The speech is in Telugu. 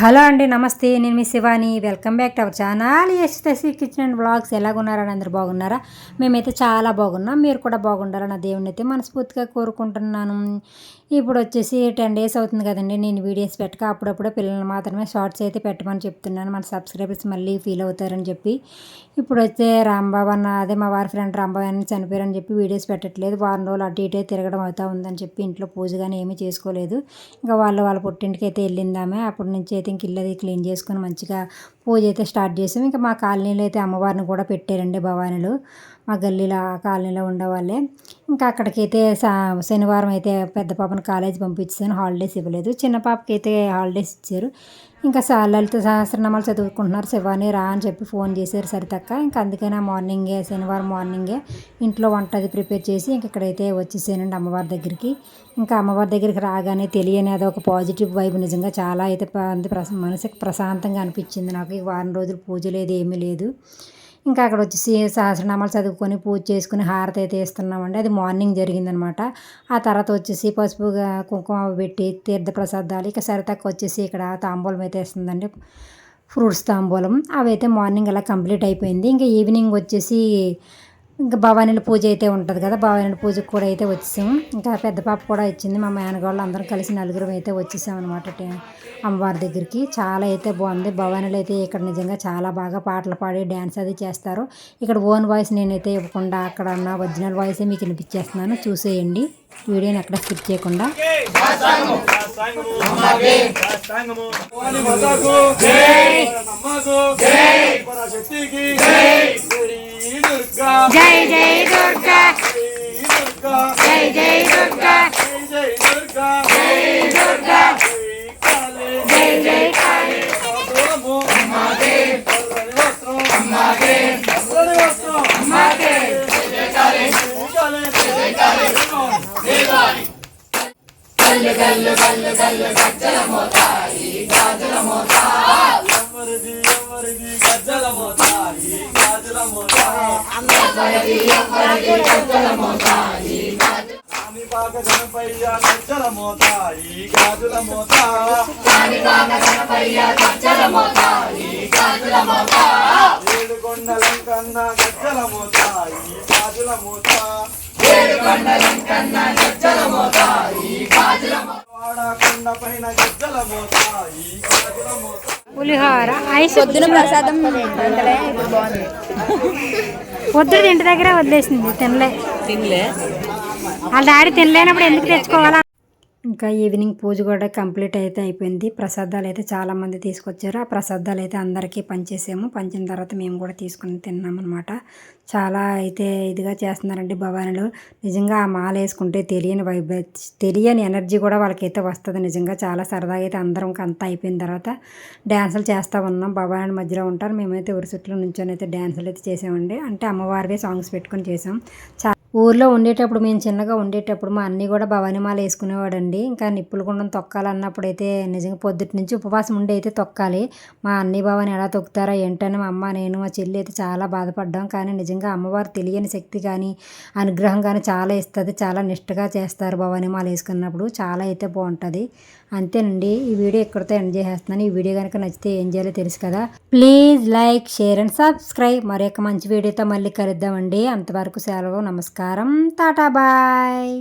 హలో అండి నమస్తే. నేను మీ Shivani. Welcome back to our channel. SSC kitchen and blogs ఎలాగున్నారని అందరు బాగున్నారా? మేమైతే చాలా బాగున్నాం. మీరు కూడా బాగుండాలని దేవుని అయితే మనస్ఫూర్తిగా కోరుకుంటున్నాను. ఇప్పుడు వచ్చేసి టెన్ డేస్ అవుతుంది కదండి. నేను వీడియోస్ పెట్టక అప్పుడప్పుడు పిల్లలు మాత్రమే షార్ట్స్ అయితే పెట్టమని చెప్తున్నాను. మన సబ్స్క్రైబర్స్ మళ్ళీ ఫీల్ అవుతారని చెప్పి. ఇప్పుడు వచ్చే రాంబాబు అన్న అదే మా వారి ఫ్రెండ్ రాంబాబు అని చనిపోయారని చెప్పి వీడియోస్ పెట్టట్లేదు. వారం రోజులు అటు ఇటే తిరగడం అవుతా ఉందని చెప్పి ఇంట్లో పూజ కానీ ఏమీ చేసుకోలేదు. ఇంకా వాళ్ళు వాళ్ళ పుట్టింటికి అయితే వెళ్ళిందామే. అప్పటి నుంచి అయితే ఇంక ఇల్లు అది క్లీన్ చేసుకొని మంచిగా పూజ అయితే స్టార్ట్ చేసాం. ఇంకా మా కాలనీలో అయితే అమ్మవారిని కూడా పెట్టారండి భవానీలు. మా గల్లీలో ఆ కాలనీలో ఉండేవాళ్ళే. ఇంకా అక్కడికైతే శనివారం అయితే పెద్ద పాపను కాలేజ్ పంపించాను హాలిడేస్ ఇవ్వలేదు. చిన్న పాపకి అయితే హాలిడేస్ ఇచ్చారు. ఇంకా లలిత సహస్రనామాలు చదువుకుంటున్నారు. శివాని రా అని చెప్పి ఫోన్ చేశారు సరితక్క. ఇంకా అందుకనే మార్నింగే శనివారం మార్నింగే ఇంట్లో వంట అది ప్రిపేర్ చేసి ఇంక ఇక్కడైతే వచ్చేసానండి అమ్మవారి దగ్గరికి. ఇంకా అమ్మవారి దగ్గరికి రాగానే తెలియని అదొక పాజిటివ్ వైబ్. నిజంగా చాలా అయితే మనసుకి ప్రశాంతంగా అనిపించింది నాకు. వారం రోజులు పూజ లేదు ఏమీ లేదు. ఇంకా అక్కడ వచ్చేసి సహస్రనామాలు చదువుకొని పూజ చేసుకుని హారతి అయితే ఇస్తున్నామండి. అది మార్నింగ్ జరిగిందనమాట. ఆ తర్వాత వచ్చేసి పసుపుగా కుంకుమ పెట్టి తీర్థ ప్రసాదాలు ఇక సరితక్క వచ్చేసి ఇక్కడ తాంబూలం అయితే ఇస్తుందండి. ఫ్రూట్స్ తాంబూలం. అవి అయితే మార్నింగ్ అలా కంప్లీట్ అయిపోయింది. ఇంకా ఈవినింగ్ వచ్చేసి ఇంకా భవానీల పూజ అయితే ఉంటుంది కదా భవానీల పూజకు కూడా అయితే వచ్చేసాము. ఇంకా పెద్ద పాప కూడా ఇచ్చింది మా మేనగాళ్ళు అందరం కలిసి నలుగురం అయితే వచ్చేసాం అనమాట అమ్మవారి దగ్గరికి. చాలా అయితే బాగుంది భవానీలు అయితే ఇక్కడ నిజంగా చాలా బాగా పాటలు పాడి డ్యాన్స్ అది చేస్తారు. ఇక్కడ ఓన్ వాయిస్ నేనైతే ఇవ్వకుండా అక్కడ ఉన్న ఒరిజినల్ వాయిసే మీకు వినిపించేస్తున్నాను చూసేయండి. వీడియోని ఎక్కడ స్కిప్ చేయకుండా. శక్తికి గల్లు గల్లు గల్లు గల్లు గజ్జల మోతాయి గాజుల మోతా ఎవరిది ఎవరిది గజ్జల మోతాయి గాజుల మోతా ఎవరిది ఎవరిది గజ్జల మోతాయి గణపయ్య మోతా గాజుల మోతా. ఏడు కొండలంకన్న గజ్జల మోతా గాజుల మోతా. పైన గజ్జల గాజుల మోతా. పులిహోర ఐస్ పొద్దున ప్రసాదం బాగుంది పొద్దున ఇంటి దగ్గర వదిలేసింది తినలే. తినలే. వాళ్ళ డాడీ తినలేనప్పుడు ఎందుకు తెచ్చుకోవాలా? ఇంకా ఈవినింగ్ పూజ కూడా కంప్లీట్ అయితే అయిపోయింది. ప్రసాదాలు అయితే చాలామంది తీసుకొచ్చారు. ఆ ప్రసాదాలు అయితే అందరికీ పంచేసాము. పంచిన తర్వాత మేము కూడా తీసుకుని తిన్నామన్నమాట చాలా అయితే ఇదిగా చేస్తున్నారండి భవానులు. నిజంగా ఆ మాల వేసుకుంటే తెలియని వైబ్ తెలియని ఎనర్జీ కూడా వాళ్ళకైతే వస్తుంది నిజంగా. చాలా సరదాగా అయితే అందరం అంతా అయిపోయిన తర్వాత డ్యాన్సులు చేస్తూ ఉన్నాం. భవానుల మధ్యలో ఉంటారు. మేమైతే ఉరి చుట్టూ నుంచొని అయితే డ్యాన్సులు అయితే చేసామండి. అంటే అమ్మవారివే సాంగ్స్ పెట్టుకొని చేసాం. చాలా ఊర్లో ఉండేటప్పుడు మేము చిన్నగా ఉండేటప్పుడు మా అన్నీ కూడా భవానీమాల వేసుకునేవాడండి. ఇంకా నిప్పులు గుండం తొక్కాలన్నప్పుడు అయితే నిజంగా పొద్దుటి నుంచి ఉపవాసం ఉండి అయితే తొక్కాలి. మా అన్ని భవాని ఎలా తొక్కుతారో ఏంటని మా అమ్మ నేను మా చెల్లి అయితే చాలా బాధపడ్డాం. కానీ నిజంగా అమ్మవారు తెలియని శక్తి కానీ అనుగ్రహం కానీ చాలా ఇస్తుంది. చాలా నిష్టగా చేస్తారు భవానీమాల వేసుకున్నప్పుడు. చాలా అయితే బాగుంటుంది. అంతేనండి. ఈ వీడియో ఇక్కడితో ఎండ్ చేసేస్తున్నాను. ఈ వీడియో కనుక నచ్చితే ఏం చేయాలో తెలుసు కదా. Please like share and subscribe. మరి మంచి వీడియోతో మళ్ళీ కలుద్దామండి. అంతవరకు సెలవు నమస్కారం. నమస్కారం టాటా బాయ్.